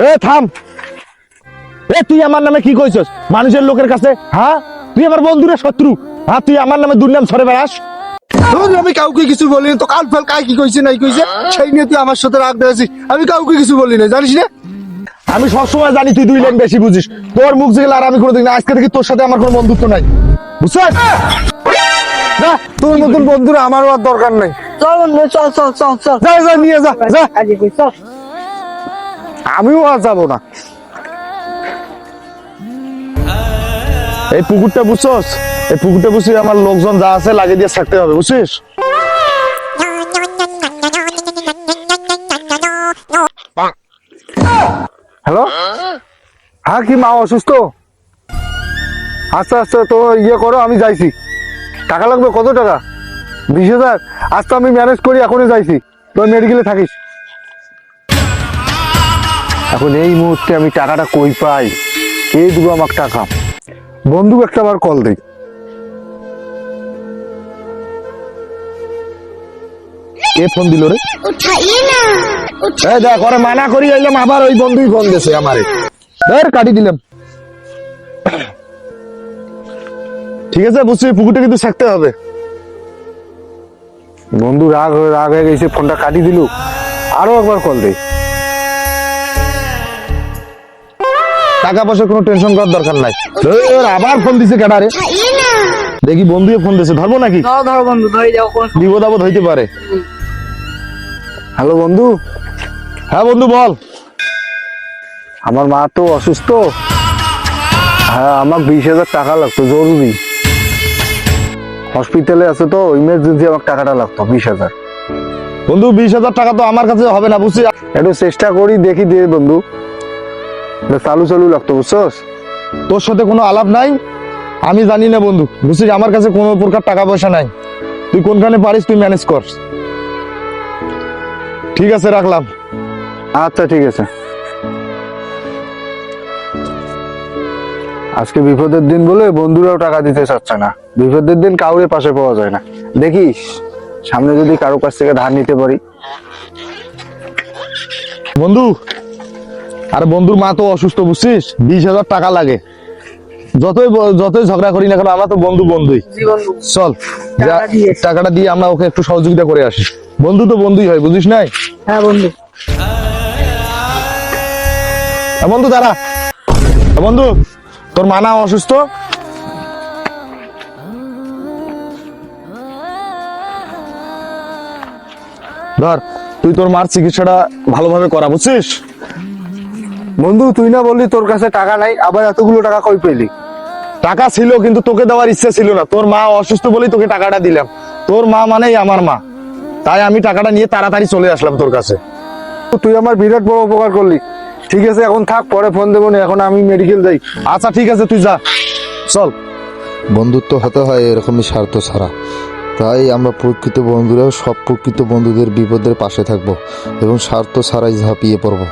এ থাম। এ তুই আমার নামে কি কইছস? মানুষের লোকের কাছে হ্যাঁ তুই আমার বন্ধুরা শত্রু। হ্যাঁ তুই আমার নামে দুর্নাম ছড়ে বেড়াস। আমি কাউকে কিছু বলি না তো কাল ফাল কাই কি কইছে নাই কইছে? সেই নিয়ে তুই আমার সাথে রাগ দিয়েছিস আমি কাউকে কিছু বলি না জানিস না? আমি সবসময় জানি তুই দুই লাইন বেশি বুঝিস। তোর মুখ যেগুলো আর আমি কোনো দিন আজকে থেকে তোর সাথে আমার কোনো বন্ধুত্ব নাই। বুঝছিস? না তোর মতন বন্ধুরা আমারও আর দরকার নাই। চল চল চল চল চল। যা যা নিয়ে যা যা। কাজে কই চল। আমিও আর যাব না। এই পুকুরটা বুঝছস? এই পুকুরটা বুঝছি আমার লোকজন যা আছে লাগিয়ে দিয়ে থাকতে হবে, বুঝছিস? হ্যালো? হ্যাঁ কি মা, অসুস্থ? আচ্ছা আচ্ছা তো ইয়ে করো, আমি যাইছি। টাকা লাগবে কত টাকা? বিশ হাজার? আজ তো আমি ম্যানেজ করি, এখনই যাইছি। তোর মেডিকেলে থাকিস। এখন এই মুহূর্তে আমি টাকাটা কই পাই? কে দেবো আমার টাকা? বন্ধু একটা বার কল দেই। কে ফোন দিল রে? এই দেখ ওরে মানা করি এলাম আবার ওই বন্ধুই ফোন দিয়েছে আমারে। ধর কাটি দিলাম। ঠিক আছে বুঝছি পুকুরটা কিন্তু থাকতে হবে। বন্ধু রাগ রাগ হয়ে গেছে ফোনটা কাটি দিল আরও একবার কল দেয় টাকা পয়সার কোনো টেনশন করার দরকার নাই। আবার ফোন দিছে কেটারে দেখি বন্ধু ফোন দিছে ধরবো নাকি? ধরো বিপদ আপদ হইতে পারে। হ্যালো বন্ধু। হ্যাঁ বন্ধু বল। আমার মা তো অসুস্থ। হ্যাঁ আমার বিশ হাজার টাকা লাগতো জরুরি। হসপিটালে আছে তো ইমার্জেন্সি আমার টাকাটা লাগতো বিশ হাজার। বন্ধু বিশ হাজার টাকা তো আমার কাছে হবে না বুঝছি একটু চেষ্টা করি দেখি দিয়ে বন্ধু। লাগতো, বুঝছস? তোর সাথে কোনো আলাপ নাই? আমি জানি না বন্ধু। বুঝছিস, আমার কাছে কোনো প্রকার টাকা পয়সা নাই। তুই কোনখানে পারিস, তুই ম্যানেজ কর। ঠিক আছে, রাখলাম। আচ্ছা ঠিক আছে। আজকে বিপদের দিন বলে বন্ধুরাও টাকা দিতে চাচ্ছে না। বিপদের দিন কাউরে পাশে পাওয়া যায় না। দেখিস, সামনে যদি কারও কাছ থেকে ধার নিতে পারি। বন্ধু আর বন্ধুর মা তো অসুস্থ বুঝছিস? বিশ হাজার টাকা লাগে। যতই যতই ঝগড়া করি না কেন আমরা তো বন্ধু বন্ধুই। চল টাকাটা দিয়ে আমরা ওকে একটু সহযোগিতা করে আসি। বন্ধু তো বন্ধুই হয় বুঝিস নাই? হ্যাঁ বন্ধু। বন্ধু দাঁড়া। বন্ধু তোর মা না অসুস্থ? ধর তুই তোর মার চিকিৎসাটা ভালোভাবে করা বুঝছিস? বন্ধু, তুই না বললি তোর কাছে টাকা নাই, আবার এতগুলো টাকা কই পেলি? টাকা ছিল, কিন্তু তোকে দেওয়ার ইচ্ছা ছিল না। তোর মা অসুস্থ বলেই তোকে টাকাটা দিলাম। তোর মা মানেই আমার মা। তাই আমি টাকাটা নিয়ে তাড়াতাড়ি চলে আসলাম তোর কাছে। তুই আমার বিরাট বড় উপকার করলি। ঠিক আছে, এখন থাক, পরে ফোন দেবো, না, এখন আমি মেডিকেল যাই আচ্ছা ঠিক আছে, তুই যা। চল। বন্ধুত্ব হতে হয় এরকমই স্বার্থ ছাড়া। তাই আমরা প্রকৃত বন্ধুরাও সব প্রকৃত বন্ধুদের বিপদের পাশে থাকব এবং স্বার্থ ছাড়াই ঝাঁপিয়ে পড়ব।